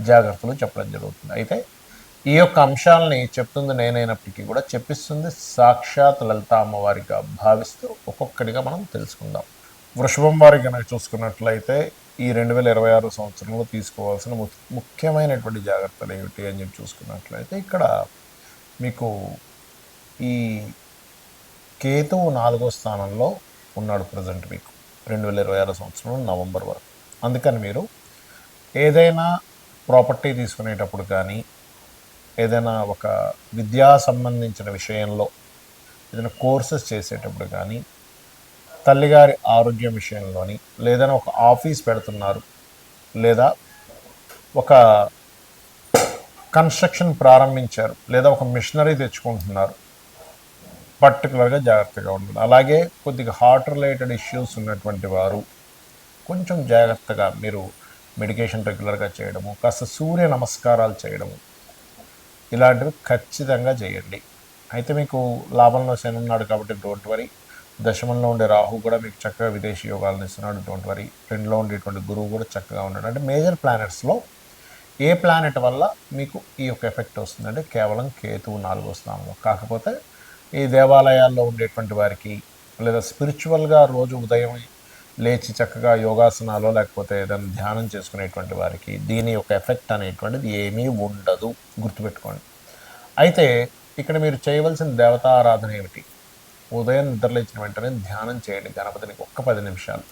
జాగ్రత్తలు చెప్పడం జరుగుతుంది. అయితే ఈ యొక్క అంశాలని చెప్తుంది నేనైనప్పటికీ కూడా చెప్పిస్తుంది సాక్షాత్ లలిత అమ్మవారిగా భావిస్తూ ఒక్కొక్కటిగా మనం తెలుసుకుందాం. వృషభం వారి కనుక చూసుకున్నట్లయితే ఈ రెండు వేల ఇరవై ఆరు సంవత్సరంలో తీసుకోవాల్సిన ము- ముఖ్యమైనటువంటి జాగ్రత్తలు ఏమిటి అని చెప్పి చూసుకున్నట్లయితే ఇక్కడ మీకు ఈ కేతువు నాలుగో స్థానంలో ఉన్నాడు ప్రజెంట్ మీకు. రెండు వేల ఇరవై ఆరు సంవత్సరంలో నవంబర్ వరకు. అందుకని మీరు ఏదైనా ప్రాపర్టీ తీసుకునేటప్పుడు కానీ ఏదైనా ఒక విద్యా సంబంధించిన విషయంలో ఏదైనా కోర్సెస్ చేసేటప్పుడు కానీ తల్లిగారి ఆరోగ్యం విషయంలోని లేదైనా ఒక ఆఫీస్ పెడుతున్నారు లేదా ఒక కన్స్ట్రక్షన్ ప్రారంభించారు లేదా ఒక మిషనరీ తెచ్చుకుంటున్నారు పర్టికులర్గా జాగ్రత్తగా ఉండాలి. అలాగే కొద్దిగా హార్ట్ రిలేటెడ్ ఇష్యూస్ ఉన్నటువంటి వారు కొంచెం జాగ్రత్తగా మీరు మెడికేషన్ రెగ్యులర్గా చేయడము కాస్త సూర్య నమస్కారాలు చేయడము ఇలాంటివి ఖచ్చితంగా చేయండి. అయితే మీకు లాభంలో శని ఉన్నాడు కాబట్టి డోంట్ వరీ దశమంలో ఉండే రాహు కూడా మీకు చక్కగా విదేశీ యోగాలను ఇస్తున్నాడు డోంట్ వరీ రెండులో ఉండేటువంటి గురువు కూడా చక్కగా ఉన్నాడు. అంటే మేజర్ ప్లానెట్స్లో ఏ ప్లానెట్ వల్ల మీకు ఈ యొక్క ఎఫెక్ట్ వస్తుందంటే కేవలం కేతువు నాలుగో స్థానంలో. కాకపోతే ఈ దేవాలయాల్లో ఉండేటువంటి వారికి లేదా స్పిరిచువల్గా రోజు ఉదయం లేచి చక్కగా యోగాసనాలు లేకపోతే ఏదైనా ధ్యానం చేసుకునేటువంటి వారికి దీని యొక్క ఎఫెక్ట్ అనేటువంటిది ఏమీ ఉండదు. గుర్తుపెట్టుకోండి. అయితే ఇక్కడ మీరు చేయవలసిన దేవతా ఆరాధన ఏమిటి? ఉదయం నిద్రలేచిన వెంటనే ధ్యానం చేయండి. గణపతినికి ఒక్క పది నిమిషాలు.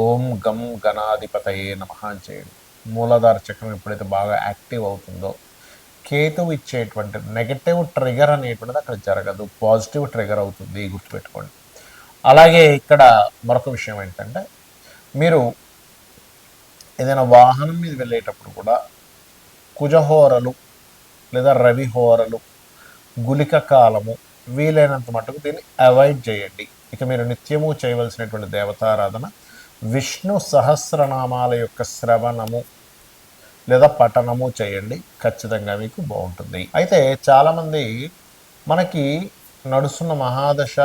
ఓం గం గణాధిపతయే నమ అని చేయండి. మూలాధార చక్రం ఎప్పుడైతే బాగా యాక్టివ్ అవుతుందో కేతువు ఇచ్చేటువంటి నెగటివ్ ట్రిగర్ అనేటువంటిది అక్కడ జరగదు. పాజిటివ్ ట్రిగర్ అవుతుంది. గుర్తుపెట్టుకోండి. అలాగే ఇక్కడ మరొక విషయం ఏంటంటే మీరు ఏదైనా వాహనం మీద వెళ్ళేటప్పుడు కూడా కుజహోరలు లేదా రవిహోరలు గులిక కాలము వీలైనంత మటుకు దీన్ని అవాయిడ్ చేయండి. ఇక మీరు నిత్యము చేయవలసినటువంటి దేవతారాధన విష్ణు సహస్రనామాల యొక్క శ్రవణము లేదా పఠనము చేయండి. ఖచ్చితంగా మీకు బాగుంటుంది. అయితే చాలామంది మనకి నడుస్తున్న మహాదశ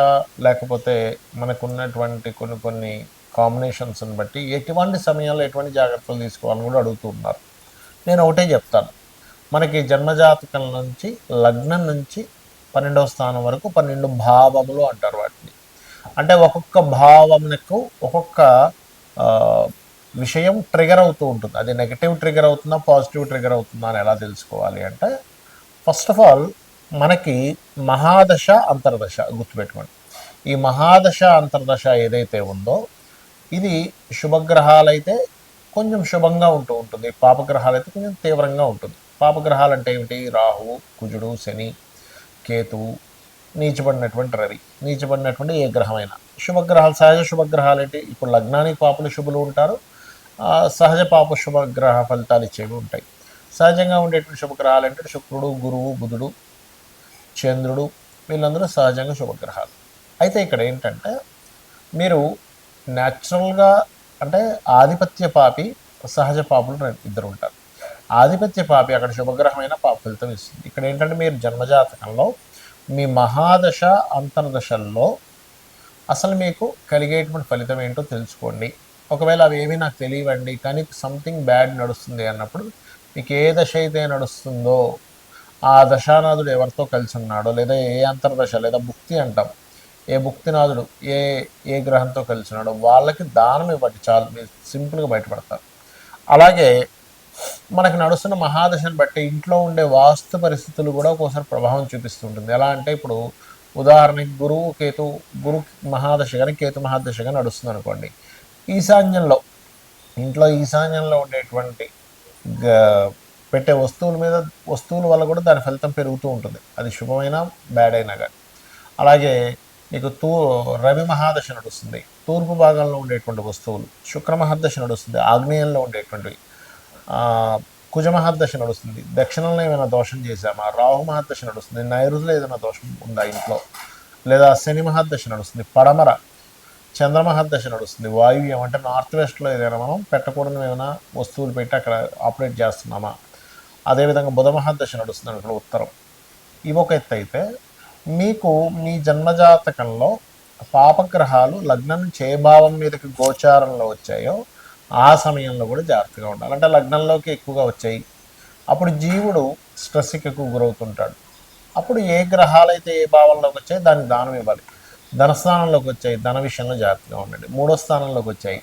లేకపోతే మనకున్నటువంటి కొన్ని కొన్ని కాంబినేషన్స్ని బట్టి ఎటువంటి సమయంలో ఎటువంటి జాగ్రత్తలు తీసుకోవాలని కూడా అడుగుతున్నారు నేను ఒకటే చెప్తాను. మనకి జన్మజాతకం నుంచి లగ్నం నుంచి పన్నెండవ స్థానం వరకు పన్నెండు భావములు అంటారు వాటిని. అంటే ఒక్కొక్క భావములకు ఒక్కొక్క విషయం ట్రిగర్ అవుతూ ఉంటుంది. అది నెగటివ్ ట్రిగర్ అవుతుందా పాజిటివ్ ట్రిగర్ అవుతుందా అని ఎలా తెలుసుకోవాలి అంటే ఫస్ట్ ఆఫ్ ఆల్ మనకి మహాదశ అంతర్దశ గుర్తుపెట్టుకోండి. ఈ మహాదశ అంతర్దశ ఏదైతే ఉందో ఇది శుభగ్రహాలైతే కొంచెం శుభంగా ఉంటూ ఉంటుంది. పాపగ్రహాలైతే అయితే కొంచెం తీవ్రంగా ఉంటుంది. పాపగ్రహాలు అంటే ఏమిటి? రాహువు కుజుడు శని కేతువు నీచబడినటువంటి రవి. నీచబడినటువంటి ఏ గ్రహమైనా. శుభగ్రహాలు సహజ శుభగ్రహాలు ఏంటి ఇప్పుడు లగ్నానికి పాపలు శుభులు ఉంటారు. సహజ పాప శుభగ్రహ ఫలితాలు ఇచ్చేవి ఉంటాయి. సహజంగా ఉండేటువంటి శుభగ్రహాలు అంటే శుక్రుడు గురువు బుధుడు చంద్రుడు వీళ్ళందరూ సహజంగా శుభగ్రహాలు. అయితే ఇక్కడ ఏంటంటే మీరు న్యాచురల్గా అంటే ఆధిపత్య పాపి సహజ పాపులు ఇద్దరు ఉంటారు. ఆధిపత్య పాపి అక్కడ శుభగ్రహమైన పాప ఫలితం ఇస్తుంది. ఇక్కడ ఏంటంటే మీరు జన్మజాతకంలో మీ మహాదశ అంతర్దశల్లో అసలు మీకు కలిగేటువంటి ఫలితం ఏంటో తెలుసుకోండి. ఒకవేళ అవి ఏమీ నాకు తెలియవండి కానీ సంథింగ్ బ్యాడ్ నడుస్తుంది అన్నప్పుడు మీకు ఏ దశ అయితే నడుస్తుందో ఆ దశానాథుడు ఎవరితో కలిసి ఉన్నాడో లేదా ఏ అంతర్దశ లేదా భుక్తి అంటాం ఏ భుక్తినాథుడు ఏ ఏ గ్రహంతో కలిసి ఉన్నాడో వాళ్ళకి దానం ఇవ్వండి చాలు మీరు సింపుల్గా బయటపడతారు. అలాగే మనకి నడుస్తున్న మహాదశను బట్టి ఇంట్లో ఉండే వాస్తు పరిస్థితులు కూడా ఒక్కోసారి ప్రభావం చూపిస్తుంటుంది. ఎలా అంటే ఇప్పుడు ఉదాహరణకి గురువు కేతు గురు మహాదశ కానీ కేతు మహాదశ కానీ నడుస్తుంది అనుకోండి ఈశాన్యంలో ఇంట్లో ఈశాన్యంలో ఉండేటువంటి పెట్టే వస్తువుల మీద వస్తువుల వల్ల కూడా దాని ఫలితం పెరుగుతూ ఉంటుంది. అది శుభమైనా బ్యాడ్ అయినా కానీ అలాగే మీకు తూ రవి మహాదశ నడుస్తుంది. తూర్పు భాగంలో ఉండేటువంటి వస్తువులు శుక్ర మహాదశ నడుస్తుంది ఆగ్నేయంలో ఉండేటువంటివి కుజ మహాదశ నడుస్తుంది. దక్షిణంలో ఏమైనా దోషం చేశామా? రాహు మహాదశ నడుస్తుంది. నైరుతిలో ఏదైనా దోషం ఉందా ఇంట్లో? లేదా శని మహాదశ నడుస్తుంది. పడమర చంద్రమహాదశ నడుస్తుంది. వాయువ్యం అంటే నార్త్ వెస్ట్లో ఏదైనా మనం పెట్టకూడని ఏమైనా వస్తువులు పెట్టి అక్కడ ఆపరేట్ చేస్తున్నామా? అదేవిధంగా బుధ మహాదశ నడుస్తుంది అనుకో ఉత్తరం. ఇవి ఒక ఎత్తు అయితే మీకు మీ జన్మజాతకంలో పాపగ్రహాలు లగ్నం చేభావం మీదకి గోచారంలో వచ్చాయో ఆ సమయంలో కూడా జాగ్రత్తగా ఉండాలి. అంటే లగ్నంలోకి ఎక్కువగా వచ్చాయి. అప్పుడు జీవుడు స్ట్రెస్కి ఎక్కువ గురవుతుంటాడు. అప్పుడు ఏ గ్రహాలైతే ఏ భావంలోకి వచ్చాయి దానికి దానం ఇవ్వాలి. ధనస్థానంలోకి వచ్చాయి. ధన విషయంలో జాగ్రత్తగా ఉండండి. మూడో స్థానంలోకి వచ్చాయి.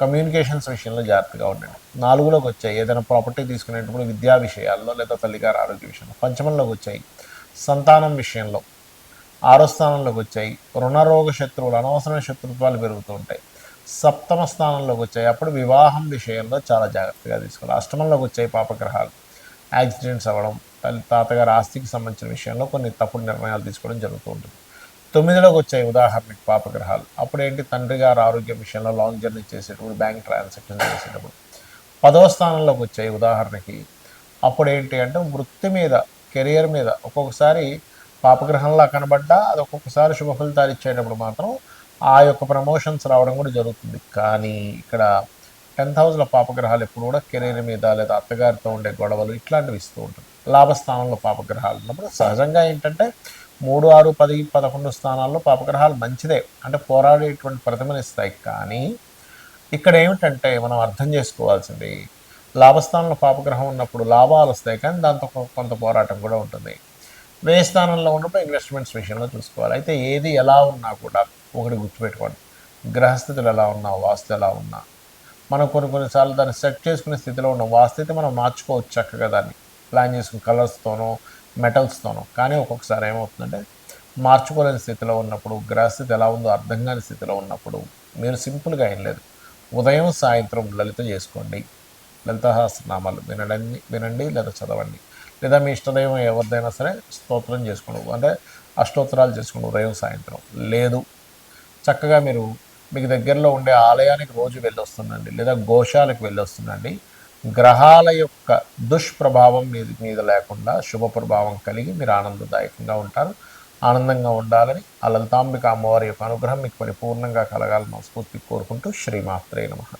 కమ్యూనికేషన్స్ విషయంలో జాగ్రత్తగా ఉండండి. నాలుగులోకి వచ్చాయి. ఏదైనా ప్రాపర్టీ తీసుకునేటప్పుడు విద్యా విషయాల్లో లేదా తల్లిగారు ఆరోగ్య విషయంలో. పంచమంలోకి వచ్చాయి. సంతానం విషయంలో. ఆరో స్థానంలోకి వచ్చాయి. రుణరోగ శత్రువులు అనవసరమైన శత్రుత్వాలు పెరుగుతూ ఉంటాయి. సప్తమ స్థానంలోకి వచ్చాయి. అప్పుడు వివాహం విషయంలో చాలా జాగ్రత్తగా తీసుకోవాలి. అష్టమంలోకి వచ్చాయి పాపగ్రహాలు. యాక్సిడెంట్స్ అవ్వడం తల్లి తాతగారి ఆస్తికి సంబంధించిన విషయంలో కొన్ని తప్పుడు నిర్ణయాలు తీసుకోవడం జరుగుతూ ఉంటుంది. తొమ్మిదిలోకి వచ్చాయి ఉదాహరణకి పాపగ్రహాలు. అప్పుడు ఏంటి తండ్రి గారు ఆరోగ్య విషయంలో లాంగ్ జర్నీ చేసేటప్పుడు బ్యాంక్ ట్రాన్సాక్షన్ చేసేటప్పుడు. పదవ స్థానంలోకి వచ్చాయి ఉదాహరణకి. అప్పుడు ఏంటి అంటే వృత్తి మీద కెరియర్ మీద ఒక్కొక్కసారి పాపగ్రహంలా కనబడ్డా అది ఒక్కొక్కసారి శుభ ఫలితాలు ఇచ్చేటప్పుడు మాత్రం ఆ యొక్క ప్రమోషన్స్ రావడం కూడా జరుగుతుంది. కానీ ఇక్కడ టెన్త్ హౌస్లో పాపగ్రహాలు ఎప్పుడు కూడా కెరీర్ మీద లేదా అత్తగారితో ఉండే గొడవలు ఇట్లాంటివి ఇస్తూ ఉంటుంది లాభస్థానంలో పాపగ్రహాలు ఉన్నప్పుడు సహజంగా ఏంటంటే మూడు ఆరు పది పదకొండు స్థానాల్లో పాపగ్రహాలు మంచిదే. అంటే పోరాడేటువంటి ప్రతిమనిస్తాయి కానీ ఇక్కడ ఏమిటంటే మనం అర్థం చేసుకోవాల్సింది లాభస్థానంలో పాపగ్రహం ఉన్నప్పుడు లాభాలు వస్తాయి. కానీ దాంతో కొంత పోరాటం కూడా ఉంటుంది. వ్యయ స్థానంలో ఉన్నప్పుడు ఇన్వెస్ట్మెంట్స్ విషయంలో చూసుకోవాలి. అయితే ఏది ఎలా ఉన్నా కూడా ఒకటి గుర్తుపెట్టుకోండి. గ్రహస్థితులు ఎలా ఉన్నా వాస్తు ఎలా ఉన్నా మనం కొన్ని కొన్నిసార్లు దాన్ని సెట్ చేసుకునే స్థితిలో ఉన్న వాస్తు అయితే మనం మార్చుకోవచ్చు చక్కగా దాన్ని. ప్లాన్ చేసుకుని కలర్స్తోనో మెటల్స్తోనో. కానీ ఒక్కొక్కసారి ఏమవుతుందంటే మార్చుకోలేని స్థితిలో ఉన్నప్పుడు గ్రహస్థితి ఎలా ఉందో అర్థం కాని స్థితిలో ఉన్నప్పుడు మీరు సింపుల్గా ఏం లేదు. ఉదయం సాయంత్రం లలిత చేసుకోండి. లలితహాస్నామాలు వినడండి వినండి లేదా చదవండి. లేదా మీ ఇష్టదైవం ఎవరిదైనా సరే స్తోత్రం చేసుకోండి అంటే అష్టోత్తరాలు చేసుకోండి ఉదయం సాయంత్రం. లేదు. చక్కగా మీరు మీకు దగ్గరలో ఉండే ఆలయానికి రోజు వెళ్ళొస్తుండండి లేదా గోశాలకు వెళ్ళొస్తుండండి. గ్రహాల యొక్క దుష్ప్రభావం మీ మీద లేకుండా శుభ ప్రభావం కలిగి మీరు ఆనందదాయకంగా ఉంటారు. ఆనందంగా ఉండాలని ఆ లలితాంబిక అమ్మవారి యొక్క అనుగ్రహం మీకు పరిపూర్ణంగా కలగాలని మనస్ఫూర్తి కోరుకుంటూ శ్రీమాత్రే నమ.